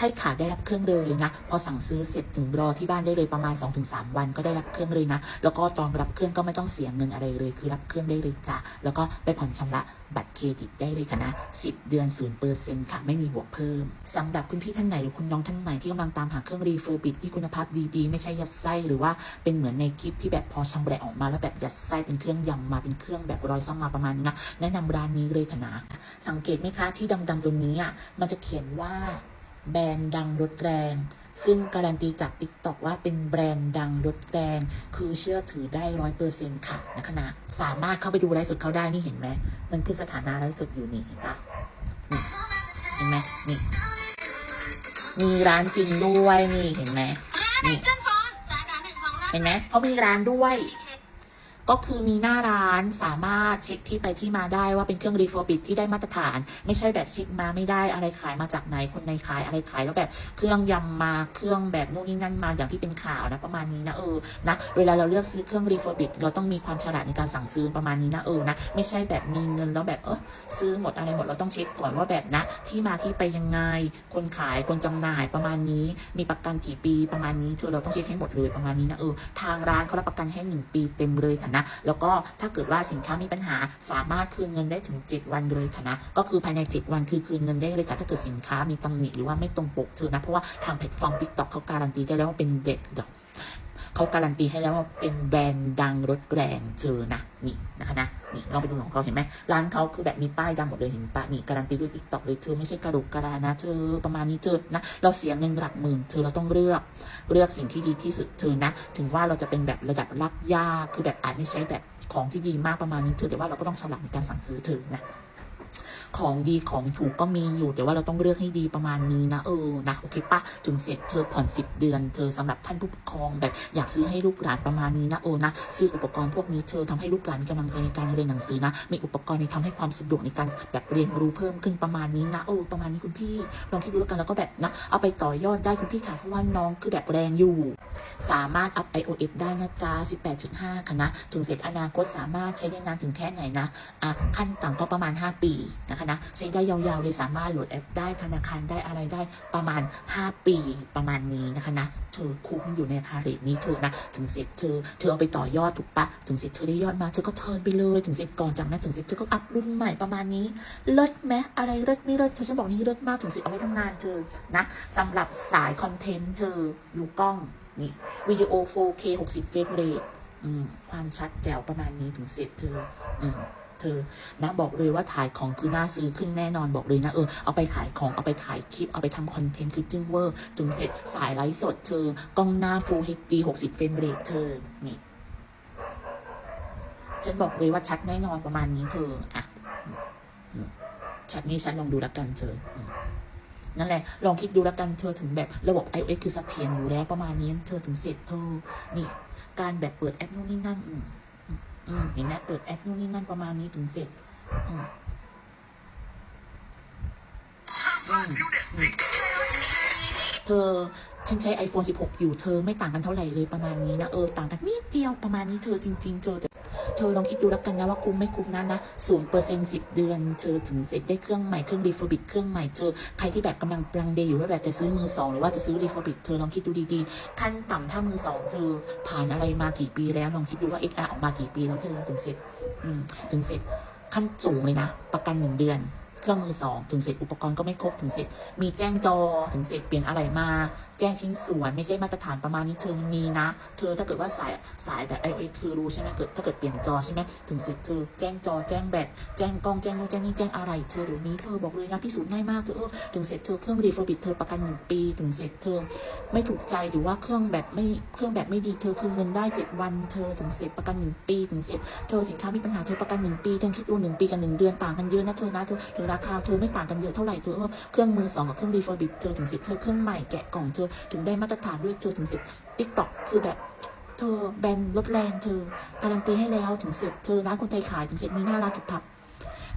ช่ค่ะได้รับเครื่องเลยนะ พอสั่งซื้อเสร็จถึงรอที่บ้านได้เลยประมาณ 2-3 วันก็ได้รับเครื่องเลยนะ แล้วก็ตอนรับเครื่องก็ไม่ต้องเสียเงินอะไรเลย คือรับเครื่องได้เลยจ้ะแล้วก็ไปผ่อนชำระบัตรเครดิตได้เลยค่ะนะ10 เดือน0%ค่ะไม่มีบวกเพิ่มสำหรับคุณพี่ท่านไหนหรือคุณน้องท่านไหนที่กำลังตามหาเครื่องรีเฟอร์บิทที่คุณภาพดีๆ ไม่ใช่ยัดไส้หรือว่าเป็นเหมือนในคลิปที่แบบพอชำแหละออกมาแล้วแบบยัดไส้เป็นเครื่องยำมาเป็นเครื่องแบบรอยซ่อมมาประมาณนี้นะแนะนำร้านนี้เลยค่ะนะสังเกตไหมคะที่ดำๆตรงนี้อะมันจะเขียนว่า แบรนด์ดังรถแรง ซึ่งการันตีจาก t ิ k t o k ว่าเป็นแบรนด์ดังรถแรง คือเชื่อถือได้ร้อยเปอร์เซ็นค่ะนะคะนะสามารถเข้าไปดูไลฟ์สดเขาได้นี่เห็นไหมมันคือสถานะไลฟ์สดอยู่นี่เห็นปะนี่เห็นไหมนี่มีร้านจริงด้วยนี่เห็นไหมร้านเอ็กซ์ฟอนสาขาหนึ่งของร้านเห็นไหมเขามีร้านด้วยมีเคส ก็คือมีหน้าร้านสามารถเช็คที่ไปที่มาได้ว่าเป็นเครื่องรีโฟบิทที่ได้มาตรฐาน ไม่ใช่แบบเช็คมาไม่ได้อะไรขายมาจากไหนคนในขายอะไรขายแล้วแบบเครื่องยำมาเครื่องแบบนู่นนี่นั่นมาอย่างที่เป็นข่าวนะประมาณนี้นะเออนะเวลาเราเลือกซื้อเครื่องรีโฟบิทเราต้องมีความฉลาดในการสั่งซื้อประมาณนี้นะเออนะไม่ใช่แบบมีเงินแล้วแบบเออซื้อหมดอะไรหมดเราต้องเช็คก่อนว่าแบบนะที่มาที่ไปยังไง คนขายคนจำหน่ายประมาณนี้ มีประกันกี่ปีประมาณนี้เธอเราต้องเช็คให้หมดเลยประมาณนี้นะเออทางร้านเขารับประกันให้หนึ่งปีเต็มเลยค่ะนะ แล้วก็ถ้าเกิดว่าสินค้ามีปัญหาสามารถคืนเงินได้ถึง 7 วันเลยค่ะนะ ก็คือภายใน 7 วันคือคืนเงินได้เลยค่ะ ถ้าเกิดสินค้ามีตำหนิหรือว่าไม่ตรงปกเธอนะ เพราะว่าทางแพลตฟอร์มติ๊กต็อกเขาการันตีได้แล้วว่าเป็นเด็กดอก เขาการันตีให้แล้วว่าเป็นแบรนด์ดังรถแรงเธอนะนี่นะคะนะนี่ลองไปดูของเขาเห็นไหมร้านเขาคือแบบมีป้ายดำหมดเลยเห็นปะนี่การันตีด้วย TikTok เลยเธอไม่ใช่กระดูกกระดานะเธอประมาณนี้เธอนะเราเสียเงินหลักหมื่นเธอเราต้องเลือกเลือกสิ่งที่ดีที่สุดเธอนะ ถึงว่าเราจะเป็นแบบระดับรักยากคือแบบอาจไม่ใช่แบบของที่ดีมากประมาณนี้เธอแต่ว่าเราก็ต้องฉลาดในการสั่งซื้อเธอนะ ของดีของถูกก็มีอยู่แต่ว่าเราต้องเลือกให้ดีประมาณนี้นะเออนะโอเคปะถึงเสร็จเธอผ่อนสิบเดือน เธอสำหรับท่านผู้ปกครองแบบอยากซื้อให้ลูกหลานประมาณนี้นะโอนะซื้ออุปกรณ์พวกนี้เธอทำให้ลูกหลานมีกำลังใจในการเรียนหนังสือนะมีอุปกรณ์ในทำให้ความสะดวกในการแบบเรียนรู้เพิ่มขึ้นประมาณนี้นะโอ้ประมาณนี้คุณพี่ลองคิดดูแล้วกันแล้วก็แบบนะเอาไปต่อยอดได้คุณพี่ค่ะเพราะว่าน้องคือแบบแรงอยู่ สามารถอัพ iOS ได้นะจ๊ะ18.5ค่ะนะถึงเสร็จอนาคตสามารถใช้ได้นานถึงแค่ไหนนะอะขั้นต่ำก็ประมาณ 5 ปีนะคะนะใช้ได้ยาวๆเลยสามารถโหลดแอปได้ธนาคารได้อะไรได้ประมาณ 5 ปีประมาณนี้นะคะนะเธอคุ้มอยู่ในราคาเรทนี้เธอนะถึงเสร็จเธอเธอเอาไปต่อยอดถูกปะถึงเสร็จเธอได้ยอดมาเธอก็เทินไปเลยถึงเสร็จก่อนจากนั้นถึงเสร็จเธอก็อัพรุ่นใหม่ประมาณนี้เลิศไหมอะไรเลิศไม่เลิศเธอฉันบอกนี่เลิศมากถึงเสร็จเอาไว้ทำงานเธอนะสำหรับสายคอนเทนต์เธอดูกล้องนี่วิดีโอ 4K 60เฟรมเรทความชัดแจ๋วประมาณนี้ถึงเสร็จเธออืม เธอนะบอกเลยว่าถ่ายของคือน่าซื้อขึ้นแน่นอนบอกเลยนะเออเอาไปขายของเอาไปถ่ายคลิปเอาไปทำคอนเทนต์คือจึ้งเวอร์ถึงเสร็จสายไลฟ์สดเธอกล้องหน้า Full HD 60 เฟรมเรทเธอนี่ฉันบอกเลยว่าชัดแน่นอนประมาณนี้เธออะชัดนี้ฉันลองดูแล้วกันเธออืมนั่นแหละ ลองคิดดูแล้วกันเธอถึงแบบระบบ iOS คือเสถียรอยู่แล้วประมาณนี้เธอถึงเสร็จเธอ นี่ การแบบเปิดแอปนู่นนี่นั่นอื เห็นไหมเปิดแอปนู่นนี่นั่นประมาณนี้ถึงเสร็จอืมอือเธอฉันใช้ iPhone 16 อยู่เธอไม่ต่างกันเท่าไหร่เลยประมาณนี้นะ เออ ต่างกันนิดเดียวประมาณนี้เธอจริง ๆ เจอ เธอลองคิดดูแล้วกันนะว่าคุ้มไม่คุ้มนั้นนะศูนย์เปอร์เซ็นต์สิบเดือนเธอถึงเสร็จได้เครื่องใหม่เครื่องรีฟอร์บิทเครื่องใหม่เจอใครที่แบบกำลังปลังเดย์อยู่ว่าแบบจะซื้อมือสองหรือว่าจะซื้อรีฟอร์บิทเธอลองคิดดูดีๆขั้นต่ำถ้ามือสองเธอผ่านอะไรมากี่ปีแล้วลองคิดดูว่า XR ออกมากี่ปีแล้วเธอถึงเสร็จอืมถึงเสร็จขั้นสูงเลยนะ ประกันหนึ่งเดือน เครื่องมือสองถึงเสร็จอุปกรณ์ก็ไม่ครบถึงเสร็จมีแจ้งจอถึงเสร็จเปลี่ยนอะไรมา แจ้งชิ้นส่วนไม่ใช่มาตรฐานประมาณนี้เธอมีนะ เธอถ้าเกิดว่าสายสายแบบ iOS คือรู้ใช่ไหมเกิดถ้าเกิดเปลี่ยนจอใช่ไหมถึงเสร็จเธอแจ้งจอแจ้งแบตแจ้งกล้องแจ้งนู่นแจ้งนี่แจ้งอะไรเธอเดี๋ยวนี้เธอบอกเลยนะพิสูจน์ง่ายมากเธอถึงเสร็จเธอเครื่องรีฟบิทเธอประกันหนึ่งปีถึงเสร็จเธอไม่ถูกใจหรือว่าเครื่องแบบไม่เครื่องแบบไม่ดีเธอคืนเงินได้เจ็ดวันเธอถึงเสร็จประกันหนึ่งปีถึงเสร็จเธอสินค้ามีปัญหาเธอประกันหนึ่งปีเธอคิดดูหนึ่งปีกับหนึ่งเดือนต่างกันเยอะนะเธอนะเธอถึงราคาเธอไม่ต่างกันเยอะเท่าไหร่เธอเออเครื่องมือสองกับเครื่องรีฟอร์บิทเธอถึงเสร็จเธอเครื่องใหม่แกะกล่องเธอถึงได้มาตรฐานด้วยเธอถึงเสร็จติ๊กต็อกคือแบบเธอแบรนด์รถแรงเธอการันตีให้แล้วถึงเสร็จเธอร้านคนไทยขายถึงเสร็จมีหน้าร้านจุดพับ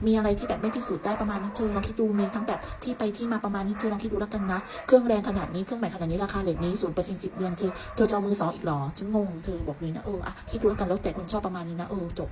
มีอะไรที่แบบไม่พิสูจน์ได้ประมาณนี้เธอลองคิดดูมีทั้งแบบที่ไปที่มาประมาณนี้เธอลองคิดดูแล้วกันนะ เครื่องแรงขนาดนี้เครื่องใหม่ขนาดนี้ราคาเลทนี้ศูนย์เปอร์เซ็นต์สิบเดือนเธอเธอจะเอามือสองอีกหรอฉันงงเธอบอกเลยนะเอออะคิดดูแล้วกันแล้วแต่คนชอบประมาณนี้นะเออจบ